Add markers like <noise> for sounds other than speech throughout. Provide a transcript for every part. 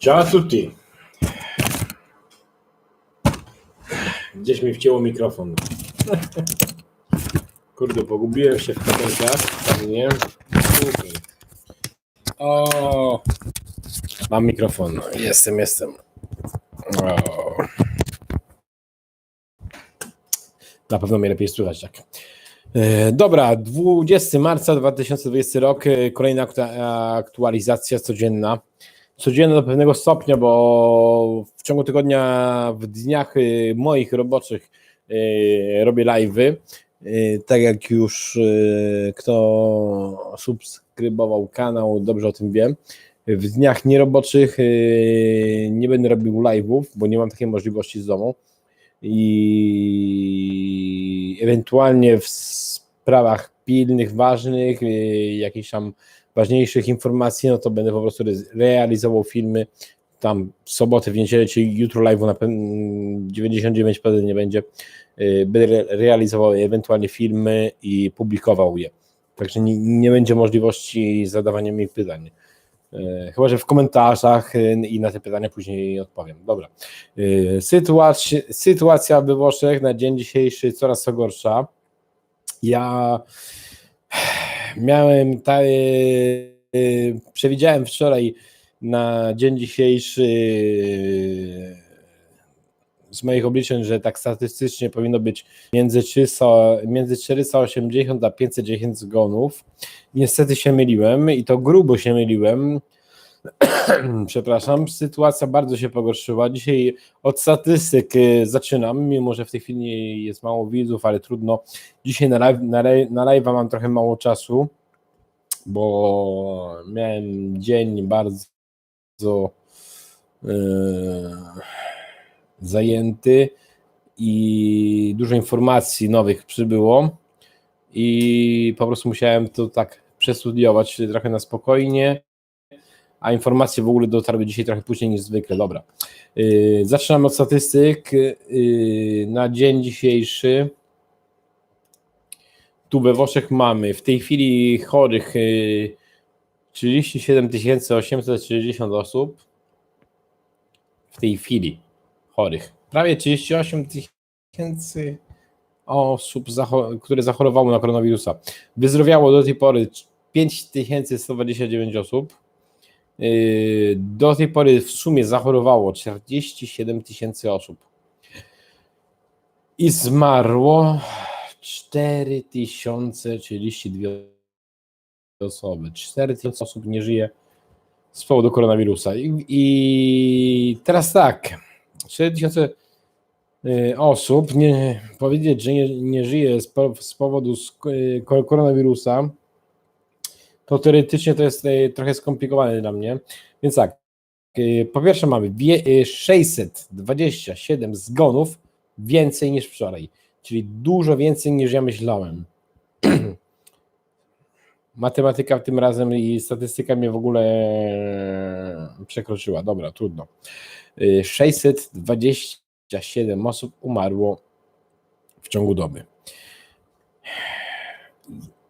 Ciao a tutti. Gdzieś mi wcięło mikrofon. Kurde, pogubiłem się w kabelkach. Pewnie. Okej. O, mam mikrofon. Jestem, jestem. O. Na pewno mnie lepiej słychać, tak. E, Dobra, 20 marca 2020 rok, e, kolejna aktu- aktualizacja codzienna. Codzienna do pewnego stopnia, bo w ciągu tygodnia, w dniach e, moich roboczych e, robię live'y. E, Tak jak już kto subskrybował kanał, dobrze o tym wie. W dniach nieroboczych nie będę robił live'ów, bo nie mam takiej możliwości z domu i ewentualnie w sprawach pilnych, ważnych, jakichś tam ważniejszych informacji, no to będę po prostu re- realizował filmy tam w sobotę, w niedzielę, czyli jutro live'u na pewno 99% nie będzie. Yy, Będę re- realizował ewentualnie filmy i publikował je. Także nie, nie będzie możliwości zadawania mi pytań. Yy, Chyba, że w komentarzach yy, i na te pytania później odpowiem. Dobra. Sytuacja, sytuacja we Włoszech na dzień dzisiejszy coraz gorsza. Ja miałem ta, yy, yy, przewidziałem wczoraj na dzień dzisiejszy yy, z moich obliczeń, że tak statystycznie powinno być między 300, między 480 a 510 zgonów. Niestety się myliłem i to grubo się myliłem. <clears throat> Przepraszam, sytuacja bardzo się pogorszyła. Dzisiaj od statystyk zaczynam, mimo że w tej chwili jest mało widzów, ale trudno. Dzisiaj na live, na, na live'a mam trochę mało czasu, bo miałem dzień bardzo yy, zajęty i dużo informacji nowych przybyło i po prostu musiałem to tak przestudiować trochę na spokojnie a informacje w ogóle dotarły dzisiaj trochę później niż zwykle. Dobra. Yy, zaczynamy od statystyk. Yy, na dzień dzisiejszy tu we Włoszech mamy w tej chwili chorych yy, 37 860 osób. W tej chwili chorych. Prawie 38 tysięcy osób, które zachorowały na koronawirusa. Wyzdrowiało do tej pory 5129 osób. Do tej pory w sumie zachorowało 47 tysięcy osób i zmarło 4032 osoby. 4000 osób nie żyje z powodu koronawirusa. I, i teraz tak, 4000 y, osób, nie, powiedzieć, że nie, nie żyje z, po, z powodu y, ko- koronawirusa, to teoretycznie to jest e, trochę skomplikowane dla mnie. Więc tak, e, po pierwsze mamy wie- e, 627 zgonów więcej niż wczoraj, czyli dużo więcej niż ja myślałem. <clears throat> Matematyka tym razem i statystyka mnie w ogóle przekroczyła. Dobra, trudno. E, 627 osób umarło w ciągu doby.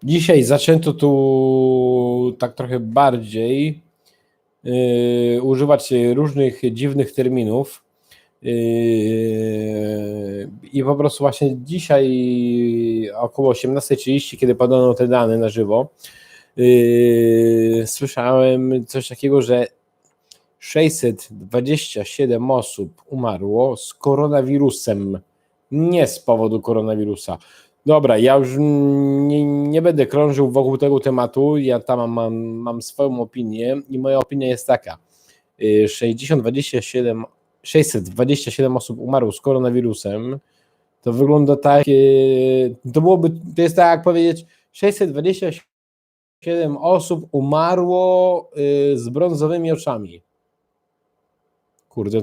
Dzisiaj zaczęto tu tak trochę bardziej yy, używać różnych dziwnych terminów. Yy, I po prostu właśnie dzisiaj około 18.30, kiedy podano te dane na żywo, yy, słyszałem coś takiego, że 627 osób umarło z koronawirusem, nie z powodu koronawirusa. Dobra, ja już nie, nie będę krążył wokół tego tematu. Ja tam mam, mam swoją opinię i moja opinia jest taka. Y, 60, 27, 627 osób umarło z koronawirusem. To wygląda tak. y, To byłoby, to jest tak jak powiedzieć, 627 osób umarło y, z brązowymi oczami. Kurde,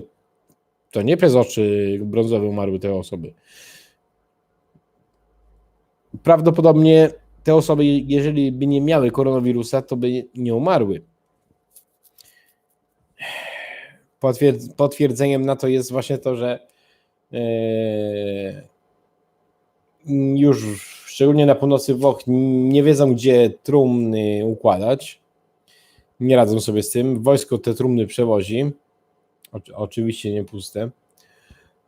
to nie przez oczy brązowe umarły te osoby prawdopodobnie te osoby, jeżeli by nie miały koronawirusa, to by nie umarły. Potwierdz- potwierdzeniem na to jest właśnie to, że e, już szczególnie na północy Włoch nie wiedzą, gdzie trumny układać. Nie radzą sobie z tym. Wojsko te trumny przewozi. Oczy- Oczywiście nie puste.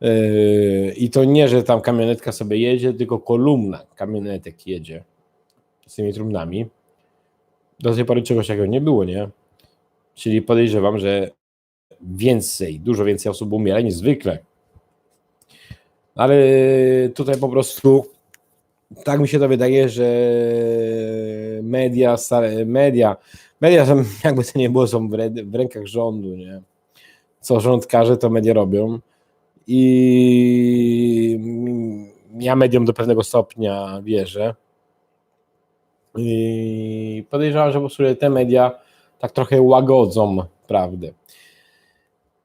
Yy, I to nie, że tam kamionetka sobie jedzie, tylko kolumna kamionetek jedzie z tymi trumnami. Do tej pory czegoś takiego nie było, nie? Czyli podejrzewam, że więcej, dużo więcej osób umiera niż zwykle. Ale tutaj po prostu tak mi się to wydaje, że media, stare, media, media <laughs> jakby to nie było, są w rękach rządu, nie? Co rząd każe, to media robią. I ja mediom do pewnego stopnia wierzę. I podejrzewam, że po prostu te media tak trochę łagodzą prawdę.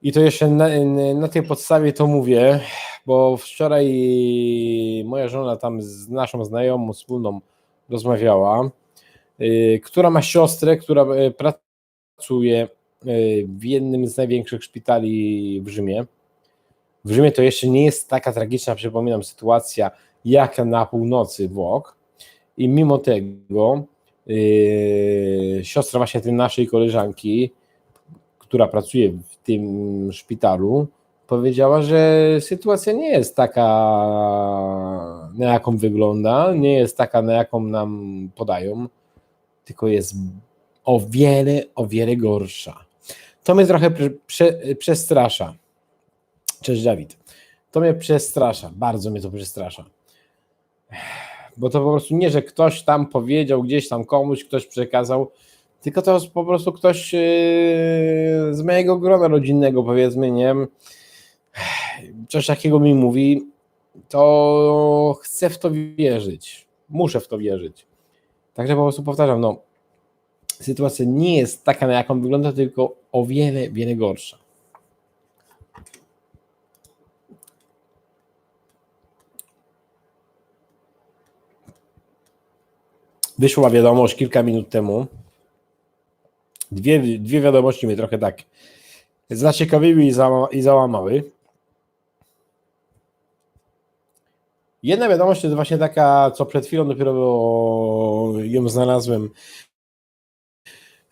I to jeszcze na, na tej podstawie to mówię, bo wczoraj moja żona tam z naszą znajomą wspólną rozmawiała, y, która ma siostrę, która y, pracuje y, w jednym z największych szpitali w Rzymie. W Rzymie to jeszcze nie jest taka tragiczna, przypominam, sytuacja jak na północy Włoch. I mimo tego yy, siostra właśnie tej naszej koleżanki, która pracuje w tym szpitalu, powiedziała, że sytuacja nie jest taka, na jaką wygląda, nie jest taka, na jaką nam podają, tylko jest o wiele, o wiele gorsza. To mnie trochę prze, prze, przestrasza. Cześć Dawid. To mnie przestrasza, bardzo mnie to przestrasza. Bo to po prostu nie, że ktoś tam powiedział gdzieś tam komuś, ktoś przekazał, tylko to jest po prostu ktoś yy, z mojego grona rodzinnego, powiedzmy, nie coś takiego mi mówi, to chcę w to wierzyć. Muszę w to wierzyć. Także po prostu powtarzam, no, sytuacja nie jest taka, na jaką wygląda, tylko o wiele, wiele gorsza. Wyszła wiadomość kilka minut temu. Dwie, dwie wiadomości mnie trochę tak zaciekawiły i, za, i załamały. Jedna wiadomość to jest właśnie taka, co przed chwilą dopiero ją znalazłem.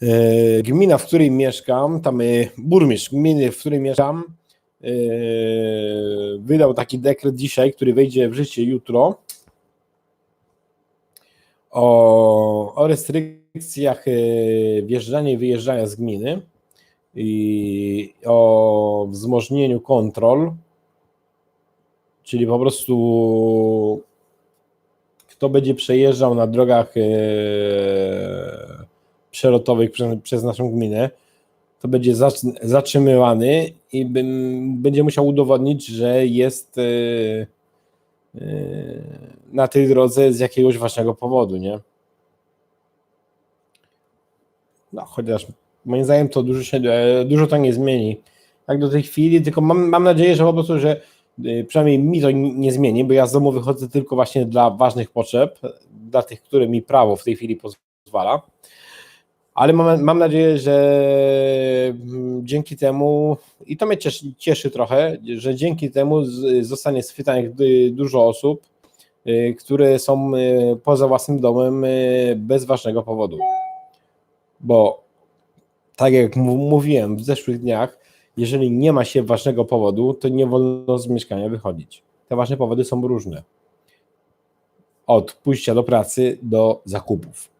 E, Gmina, w której mieszkam, tam e, burmistrz gminy, w której mieszkam, e, wydał taki dekret dzisiaj, który wejdzie w życie jutro o, o restrykcjach wjeżdżania i wyjeżdżania z gminy i o wzmożnieniu kontrol, czyli po prostu kto będzie przejeżdżał na drogach e, przelotowych przez, przez naszą gminę, to będzie zatrzymywany i będzie musiał udowodnić, że jest e, na tej drodze z jakiegoś ważnego powodu, nie? No, chociaż moim zdaniem to dużo, się, dużo to nie zmieni. Jak do tej chwili, tylko mam, mam nadzieję, że po prostu, że przynajmniej mi to nie zmieni, bo ja z domu wychodzę tylko właśnie dla ważnych potrzeb, dla tych, które mi prawo w tej chwili pozwala. Ale mam, mam nadzieję, że dzięki temu, i to mnie cieszy, cieszy trochę, że dzięki temu zostanie schwytanych dużo osób, które są poza własnym domem bez ważnego powodu. Bo tak jak mówiłem w zeszłych dniach, jeżeli nie ma się ważnego powodu, to nie wolno z mieszkania wychodzić. Te ważne powody są różne. Od pójścia do pracy do zakupów.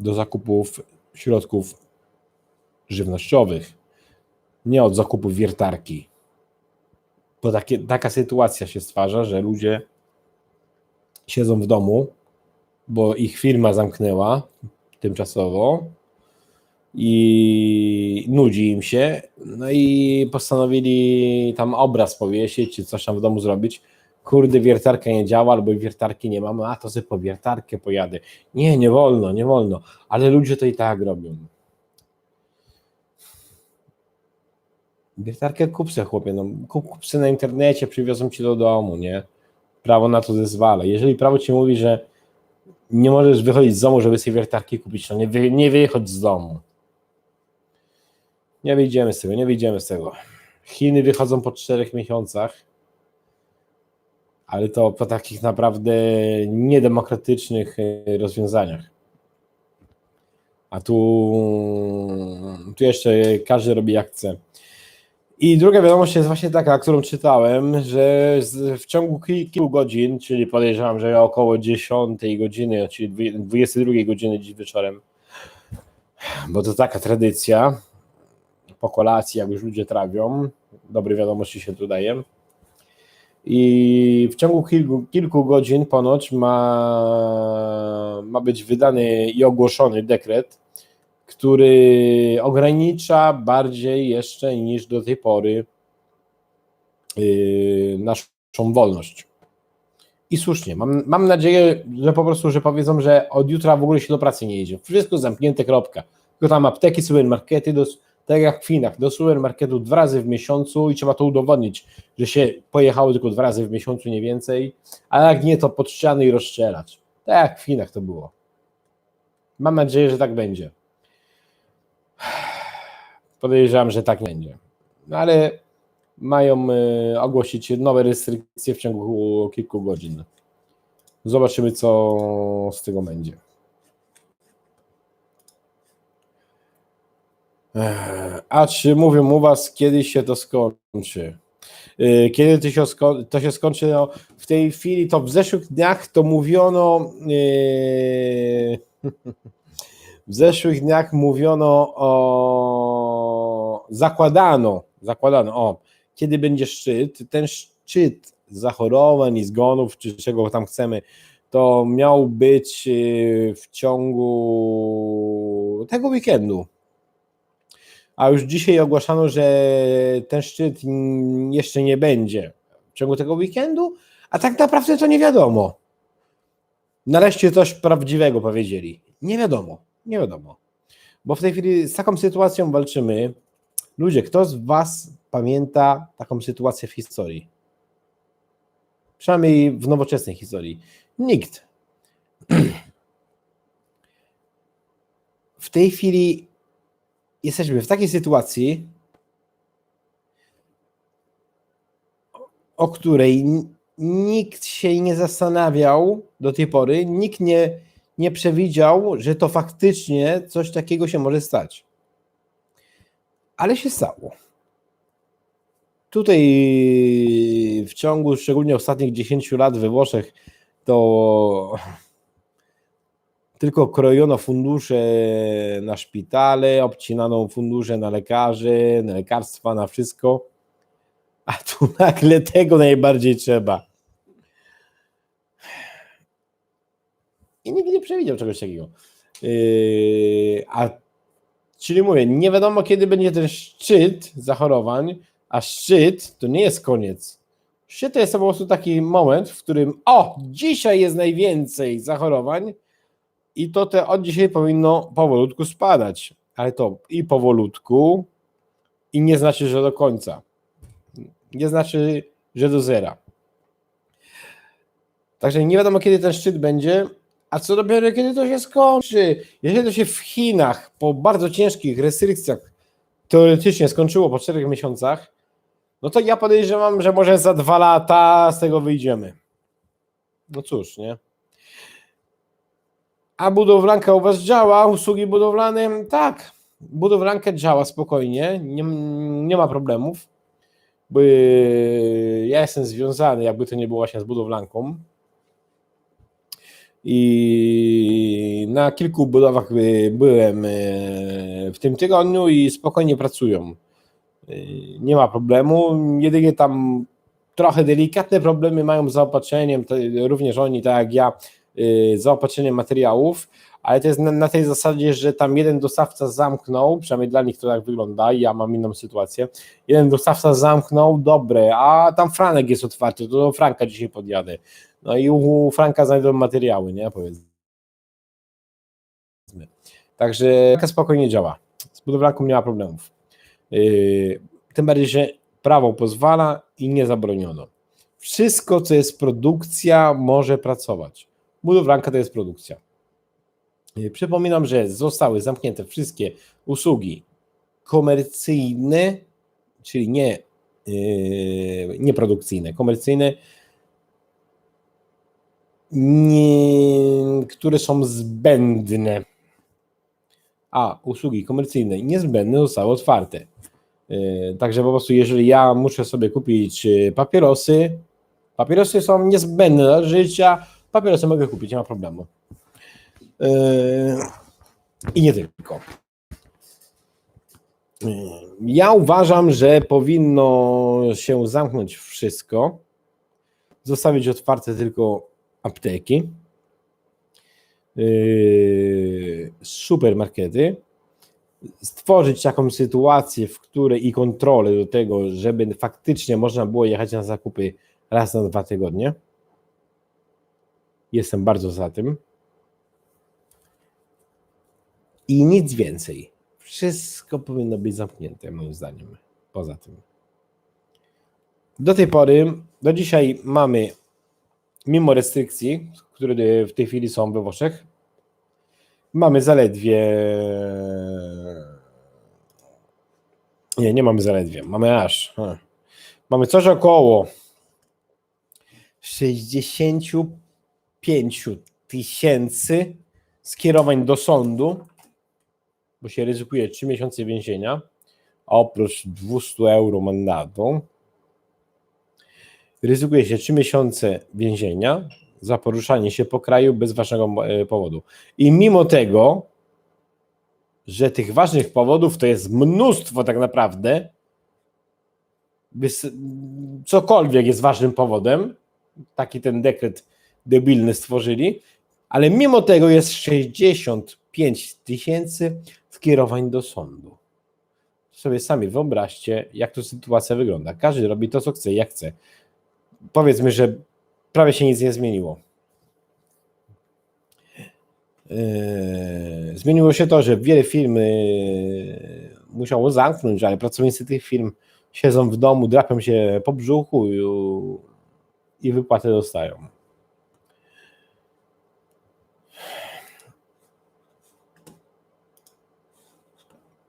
Do zakupów środków żywnościowych. Nie od zakupów wiertarki. Bo takie, taka sytuacja się stwarza, że ludzie siedzą w domu, bo ich firma zamknęła tymczasowo i nudzi im się, no i postanowili tam obraz powiesić, czy coś tam w domu zrobić. Kurde, wiertarka nie działa, albo wiertarki nie mam, a to sobie po wiertarkę pojadę. Nie, nie wolno, nie wolno, ale ludzie to i tak robią. Wiertarkę kup se, chłopie, no, kup, kup se na internecie, przywiozą ci do domu, nie? Prawo na to zezwala. Jeżeli prawo ci mówi, że nie możesz wychodzić z domu, żeby sobie wiertarki kupić, no nie, wy, nie wychodź z domu. Nie wyjdziemy z tego, nie wyjdziemy z tego. Chiny wychodzą po czterech miesiącach, ale to po takich naprawdę niedemokratycznych e, rozwiązaniach. A tu, tu jeszcze każdy robi jak chce. I druga wiadomość jest właśnie taka, którą czytałem, że w ciągu kil- kilku godzin, czyli podejrzewam, że około 10 godziny, czyli dwie- 22 godziny dziś wieczorem, bo to taka tradycja, po kolacji, jak już ludzie trawią, dobre wiadomości się tu daje. I w ciągu kilku, kilku godzin ponoć ma, ma być wydany i ogłoszony dekret, który ogranicza bardziej jeszcze niż do tej pory yy, naszą wolność. I słusznie. Mam, mam nadzieję, że po prostu, że powiedzą, że od jutra w ogóle się do pracy nie jedzie. Wszystko zamknięte, kropka. Tylko tam apteki, supermarkety, do, tak jak w Chinach, do supermarketu dwa razy w miesiącu i trzeba to udowodnić, że się pojechało tylko dwa razy w miesiącu, nie więcej, a jak nie, to pod ściany i rozstrzelać. Tak jak w Chinach to było. Mam nadzieję, że tak będzie. Podejrzewam, że tak będzie. No ale mają y, ogłosić nowe restrykcje w ciągu kilku godzin. Zobaczymy, co z tego będzie. A czy mówią u Was, kiedy się to skończy? Y, Kiedy to się, to się skończy? No, w tej chwili, to w zeszłych dniach to mówiono. yy, <laughs> w zeszłych dniach mówiono o. Zakładano, zakładano, o, kiedy będzie szczyt. Ten szczyt zachorowań i zgonów, czy czego tam chcemy, to miał być w ciągu tego weekendu. A już dzisiaj ogłaszano, że ten szczyt jeszcze nie będzie w ciągu tego weekendu, a tak naprawdę to nie wiadomo. Nareszcie coś prawdziwego powiedzieli. Nie wiadomo, nie wiadomo. Bo w tej chwili z taką sytuacją walczymy. Ludzie, kto z Was pamięta taką sytuację w historii? Przynajmniej w nowoczesnej historii. Nikt. <clears throat> W tej chwili jesteśmy w takiej sytuacji, o której nikt się nie zastanawiał do tej pory, nikt nie, nie przewidział, że to faktycznie coś takiego się może stać. Ale się stało. Tutaj w ciągu szczególnie ostatnich 10 lat we Włoszech to tylko krojono fundusze na szpitale, obcinano fundusze na lekarzy, na lekarstwa, na wszystko. A tu <laughs> nagle tego najbardziej trzeba. I nikt nie przewidział czegoś takiego. Yy, a czyli mówię, nie wiadomo kiedy będzie ten szczyt zachorowań, a szczyt to nie jest koniec. Szczyt to jest po prostu taki moment, w którym o, dzisiaj jest najwięcej zachorowań, i to te od dzisiaj powinno powolutku spadać. Ale to i powolutku, i nie znaczy, że do końca. Nie znaczy, że do zera. Także nie wiadomo, kiedy ten szczyt będzie, a co dopiero, kiedy to się skończy. Jeżeli to się w Chinach po bardzo ciężkich restrykcjach teoretycznie skończyło po czterech miesiącach, no to ja podejrzewam, że może za dwa lata z tego wyjdziemy. No cóż, nie? A budowlanka u Was działa, usługi budowlane? Tak, budowlanka działa spokojnie, nie, nie ma problemów. Bo ja jestem związany, jakby to nie było właśnie z budowlanką. I na kilku budowach y, byłem y, w tym tygodniu i spokojnie pracują. Y, Nie ma problemu. Jedynie tam trochę delikatne problemy mają z zaopatrzeniem, również oni, tak jak ja, y, zaopatrzeniem materiałów, ale to jest na, na tej zasadzie, że tam jeden dostawca zamknął, przynajmniej dla nich to tak wygląda, ja mam inną sytuację, jeden dostawca zamknął, dobre, a tam Franek jest otwarty, to do Franka dzisiaj podjadę. No i u Franka znajdą materiały, nie, powiedzmy. Także taka spokojnie działa. Z budowlanką nie ma problemów. Yy, tym bardziej, że prawo pozwala i nie zabroniono. Wszystko, co jest produkcja, może pracować. Budowlanka to jest produkcja. Yy, Przypominam, że zostały zamknięte wszystkie usługi komercyjne, czyli nie, yy, nie produkcyjne, komercyjne, nie, które są zbędne. A usługi komercyjne niezbędne zostały otwarte. Yy, Także po prostu, jeżeli ja muszę sobie kupić yy, papierosy, papierosy są niezbędne dla życia, papierosy mogę kupić, nie ma problemu. Yy, I nie tylko. Yy, Ja uważam, że powinno się zamknąć wszystko, zostawić otwarte tylko apteki, yy, supermarkety, stworzyć taką sytuację, w której i kontrolę do tego, żeby faktycznie można było jechać na zakupy raz na dwa tygodnie. Jestem bardzo za tym. I nic więcej. Wszystko powinno być zamknięte, moim zdaniem. Poza tym. Do tej pory, do dzisiaj mamy, mimo restrykcji, które w tej chwili są we Włoszech, mamy zaledwie. Nie, nie mamy zaledwie, mamy aż. Mamy coś około 65 tysięcy skierowań do sądu, bo się ryzykuje 3 miesiące więzienia, oprócz 200 euro mandatu ryzykuje się 3 miesiące więzienia za poruszanie się po kraju bez ważnego e, powodu. I mimo tego, że tych ważnych powodów to jest mnóstwo tak naprawdę, cokolwiek jest ważnym powodem, taki ten dekret debilny stworzyli, ale mimo tego jest 65 tysięcy skierowań do sądu. Sobie sami wyobraźcie, jak to sytuacja wygląda. Każdy robi to, co chce, jak chce. Powiedzmy, że prawie się nic nie zmieniło. Yy, Zmieniło się to, że wiele firm yy, musiało zamknąć, ale pracownicy tych firm siedzą w domu, drapią się po brzuchu i, i wypłatę dostają.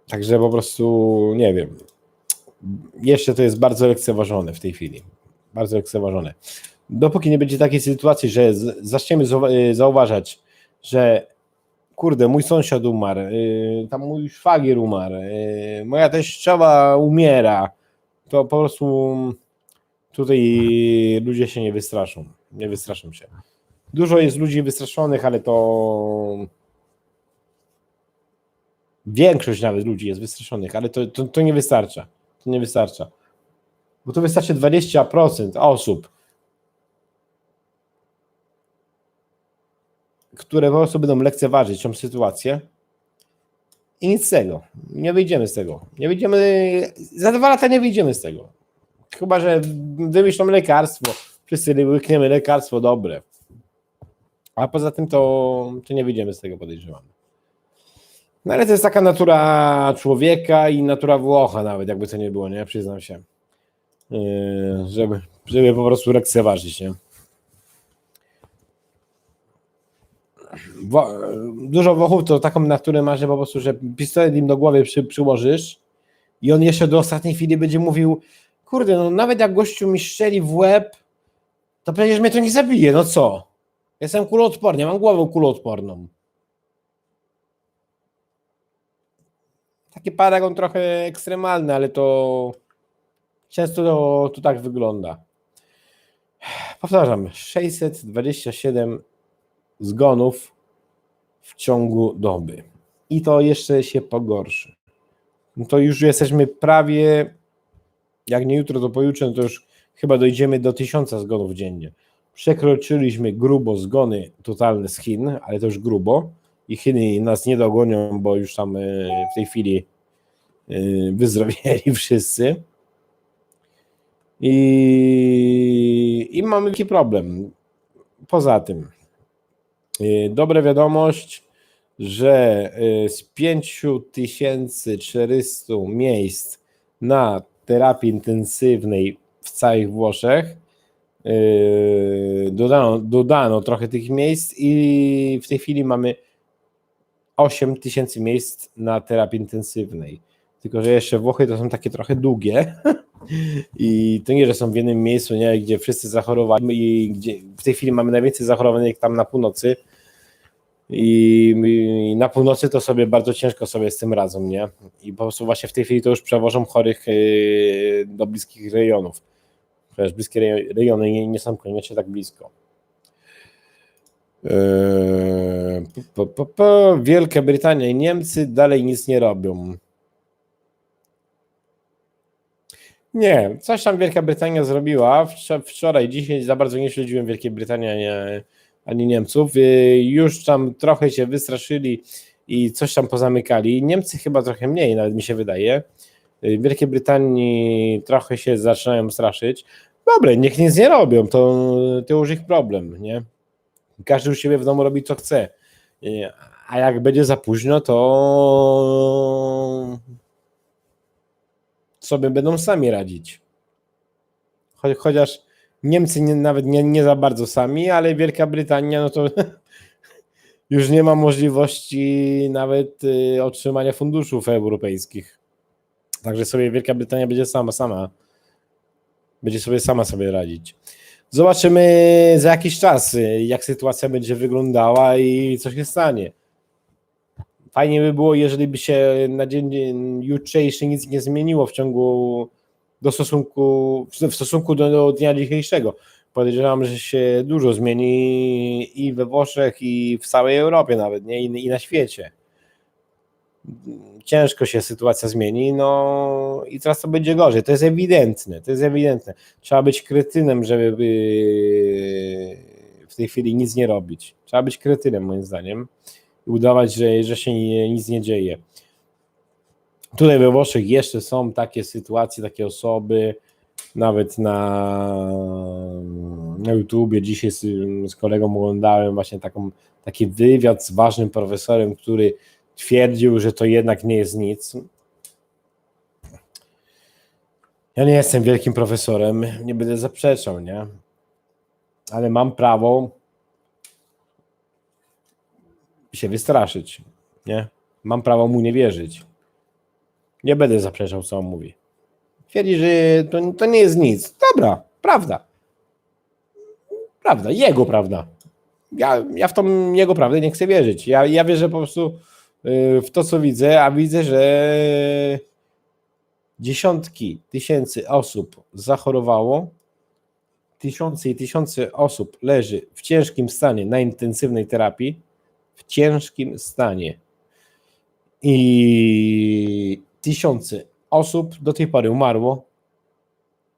Także po prostu nie wiem. Jeszcze to jest bardzo lekceważone w tej chwili. Bardzo lekceważone. Dopóki nie będzie takiej sytuacji, że zaczniemy y, zauważać, że kurde, mój sąsiad umarł, y, tam mój szwagier umarł, y, moja teściowa umiera, to po prostu tutaj ludzie się nie wystraszą. Nie wystraszą się. Dużo jest ludzi wystraszonych, ale to większość nawet ludzi jest wystraszonych, ale to, to, to nie wystarcza. To nie wystarcza. Bo to wystarczy 20% osób, które po prostu będą lekceważyć tą sytuację i nic z tego. Nie wyjdziemy z tego. Nie wyjdziemy, za dwa lata nie wyjdziemy z tego. Chyba, że wymyślą lekarstwo. Wszyscy łykniemy lekarstwo dobre. A poza tym to, to nie wyjdziemy z tego, podejrzewam. No ale to jest taka natura człowieka i natura Włocha nawet, jakby to nie było, nie? Przyznam się. Yy, żeby, żeby po prostu lekceważyć, nie? Wo- dużo Włochów to taką naturę ma, że po prostu, że pistolet im do głowy przy, przyłożysz i on jeszcze do ostatniej chwili będzie mówił, kurde, no nawet jak gościu mi strzeli w łeb, to przecież mnie to nie zabije, no co? Jestem kuloodporny, mam głowę kuloodporną. Taki paragon trochę ekstremalny, ale to często to, to tak wygląda. Powtarzam, 627 zgonów w ciągu doby. I to jeszcze się pogorszy. No to już jesteśmy prawie, jak nie jutro, to pojutrze, no to już chyba dojdziemy do tysiąca zgonów dziennie. Przekroczyliśmy grubo zgony totalne z Chin, ale to już grubo. I Chiny nas nie dogonią, bo już tam y, w tej chwili y, wyzdrowieli <laughs> wszyscy. I, I mamy wielki problem. Poza tym, y, dobra wiadomość, że z 5400 miejsc na terapii intensywnej w całych Włoszech dodano, dodano trochę tych miejsc i w tej chwili mamy 8 tysięcy miejsc na terapii intensywnej. Tylko, że jeszcze Włochy to są takie trochę długie <laughs> i to nie, że są w jednym miejscu, nie, gdzie wszyscy zachorowali i gdzie w tej chwili mamy najwięcej zachorowanych tam na północy, I, I na północy to sobie bardzo ciężko sobie z tym radzą, nie? I po prostu właśnie w tej chwili to już przewożą chorych yy, do bliskich rejonów. Przecież bliskie rejo- rejony nie, nie są koniecznie tak blisko. Yy, po, po, po, Wielka Brytania i Niemcy dalej nic nie robią. Nie, coś tam Wielka Brytania zrobiła. Wczo- Wczoraj, dzisiaj za bardzo nie śledziłem Wielkiej Brytanii ani, ani Niemców. Yy, Już tam trochę się wystraszyli i coś tam pozamykali. Niemcy chyba trochę mniej, nawet mi się wydaje. Yy, Wielkiej Brytanii trochę się zaczynają straszyć. Dobre, niech nic nie robią, to, to już ich problem, nie? Każdy u siebie w domu robi co chce. A jak będzie za późno, to sobie będą sami radzić. Cho- Chociaż Niemcy nie, nawet nie, nie za bardzo sami, ale Wielka Brytania, no to <laughs> już nie ma możliwości nawet y, otrzymania funduszów europejskich. Także sobie Wielka Brytania będzie sama, sama. Będzie sobie sama sobie radzić. Zobaczymy za jakiś czas, y, jak sytuacja będzie wyglądała i co się stanie. Fajnie by było, jeżeli by się na dzień jutrzejszy nic nie zmieniło w ciągu do stosunku, w stosunku do, dnia dzisiejszego. Podejrzewam, że się dużo zmieni i we Włoszech, i w całej Europie nawet, nie? I, i na świecie. Ciężko się sytuacja zmieni, no i teraz to będzie gorzej. To jest ewidentne, to jest ewidentne. Trzeba być kretynem, żeby by w tej chwili nic nie robić. Trzeba być kretynem, moim zdaniem i udawać, że, że się nic nie dzieje. Tutaj we Włoszech jeszcze są takie sytuacje, takie osoby, nawet na, na YouTubie dzisiaj z, z kolegą oglądałem właśnie taką, taki wywiad z ważnym profesorem, który twierdził, że to jednak nie jest nic. Ja nie jestem wielkim profesorem, nie będę zaprzeczał, nie? Ale mam prawo się wystraszyć, nie? Mam prawo mu nie wierzyć. Nie będę zaprzeczał, co on mówi. Twierdzi, że to, to nie jest nic. Dobra, prawda. Prawda, jego prawda. Ja, ja w tą jego prawdę nie chcę wierzyć. Ja, ja wierzę po prostu w to, co widzę, a widzę, że dziesiątki tysięcy osób zachorowało, tysiące i tysiące osób leży w ciężkim stanie na intensywnej terapii, w ciężkim stanie. I tysiące osób do tej pory umarło,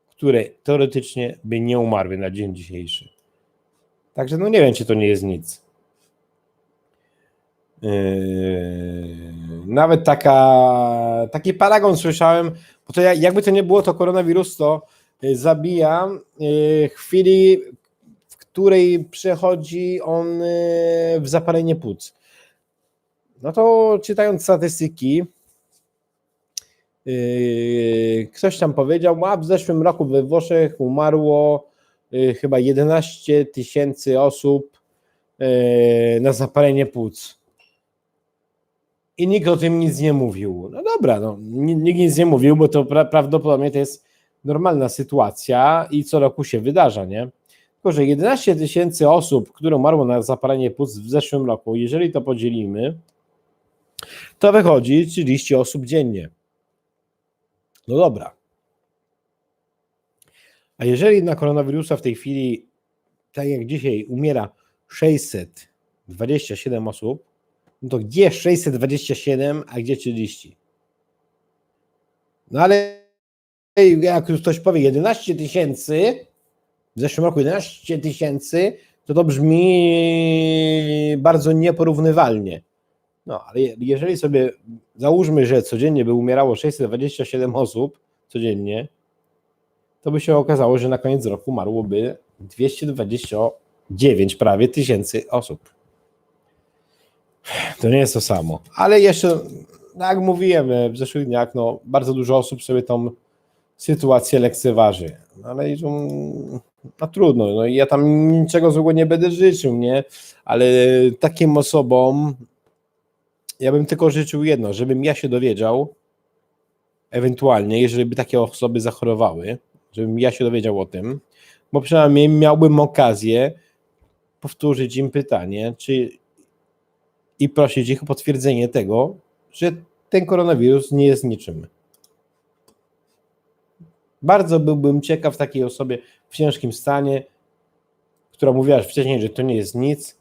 które teoretycznie by nie umarły na dzień dzisiejszy. Także no nie wiem, czy to nie jest nic. Yy, nawet taka, taki paragon słyszałem, bo to ja- jakby to nie było, to koronawirus to yy, zabija yy, chwili, w której przechodzi on w zapalenie płuc. No to czytając statystyki, ktoś tam powiedział, a w zeszłym roku we Włoszech umarło chyba 11 tysięcy osób na zapalenie płuc. I nikt o tym nic nie mówił. No dobra, no, ni- nikt nic nie mówił, bo to pra prawdopodobnie to jest normalna sytuacja i co roku się wydarza, nie? Tylko, że 11 tysięcy osób, które umarło na zapalenie płuc w zeszłym roku, jeżeli to podzielimy, to wychodzi 30 osób dziennie. No dobra. A jeżeli na koronawirusa w tej chwili, tak jak dzisiaj, umiera 627 osób, no to gdzie 627, a gdzie 30? No ale jak już ktoś powie 11 tysięcy, w zeszłym roku 11 tysięcy, to to brzmi bardzo nieporównywalnie. No, ale je- jeżeli sobie załóżmy, że codziennie by umierało 627 osób codziennie, to by się okazało, że na koniec roku umarłoby 229 prawie tysięcy osób. To nie jest to samo. Ale jeszcze, no jak mówiłem w zeszłych dniach, no, bardzo dużo osób sobie tą sytuację lekceważy. Ale to- no trudno, no ja tam niczego złego nie będę życzył, nie? Ale takim osobom ja bym tylko życzył jedno, żebym ja się dowiedział, ewentualnie, jeżeli by takie osoby zachorowały, żebym ja się dowiedział o tym, bo przynajmniej miałbym okazję powtórzyć im pytanie, czy i prosić ich o potwierdzenie tego, że ten koronawirus nie jest niczym. Bardzo byłbym ciekaw takiej osobie w ciężkim stanie, która mówiła wcześniej, że to nie jest nic.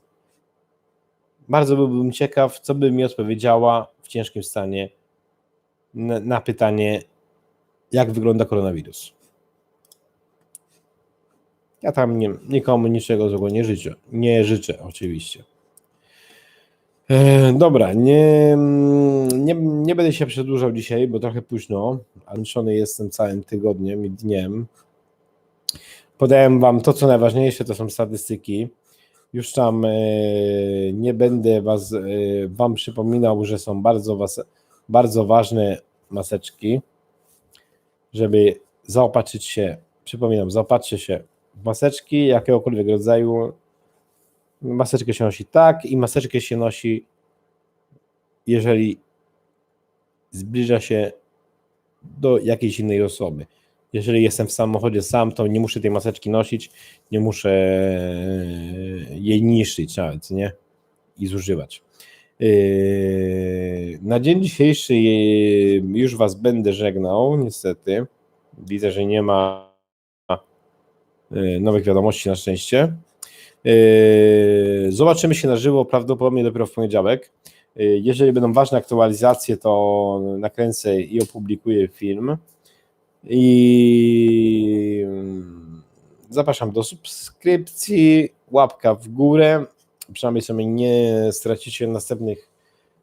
Bardzo byłbym ciekaw, co by mi odpowiedziała w ciężkim stanie na, na pytanie, jak wygląda koronawirus. Ja tam nie, nikomu niczego złego nie życzę. Nie życzę, oczywiście. E, dobra, nie, nie, nie będę się przedłużał dzisiaj, bo trochę późno. a Zmęczony jestem całym tygodniem i dniem. Podałem Wam to, co najważniejsze, to są statystyki. Już tam e, nie będę was, e, Wam przypominał, że są bardzo, was, bardzo ważne maseczki, żeby zaopatrzyć się, przypominam, zaopatrzcie się w maseczki jakiegokolwiek rodzaju. Maseczkę się nosi tak i maseczkę się nosi, jeżeli zbliża się do jakiejś innej osoby. Jeżeli jestem w samochodzie sam, to nie muszę tej maseczki nosić, nie muszę jej niszczyć nawet, nie? I zużywać. Yy, Na dzień dzisiejszy yy, już Was będę żegnał, niestety. Widzę, że nie ma nowych wiadomości na szczęście. Yy, Zobaczymy się na żywo prawdopodobnie dopiero w poniedziałek. Yy, Jeżeli będą ważne aktualizacje, to nakręcę i opublikuję film. I mm, zapraszam do subskrypcji, łapka w górę. Przynajmniej sobie nie stracicie następnych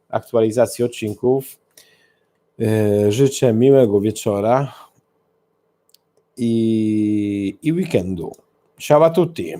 aktualizacji odcinków. Yy, Życzę miłego wieczora i, i weekendu. Ciao a tutti.